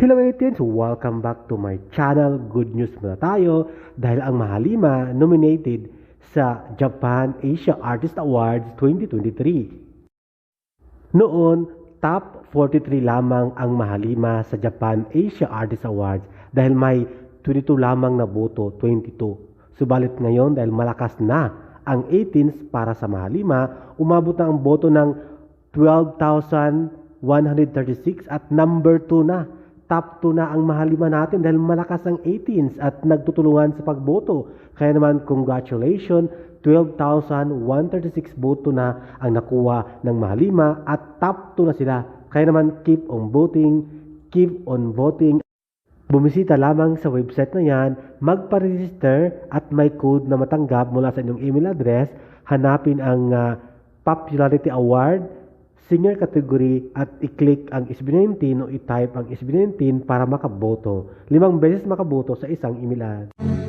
Hello 18s! Welcome back to my channel. Good news muna tayo dahil ang Mahalima nominated sa Japan Asia Artist Awards 2023. Noon, top 43 lamang ang Mahalima sa Japan Asia Artist Awards dahil may 22 lamang na boto, 22. Subalit ngayon dahil malakas na ang 18s para sa Mahalima, umabot na ang boto ng 12,136 at number 2 na. Top 2 na ang Mahalima natin dahil malakas ang 18s at nagtutulungan sa pagboto. Kaya naman congratulations, 12,136 boto na ang nakuha ng Mahalima at top 2 na sila. Kaya naman keep on voting, keep on voting. Bumisita lamang sa website na yan, magpa-register at may code na matanggap mula sa inyong email address. Hanapin ang ah, Popularity Award, Senior Category at i-click ang SB19 o i-type ang SB19 para makaboto. Limang beses makaboto sa isang email ad.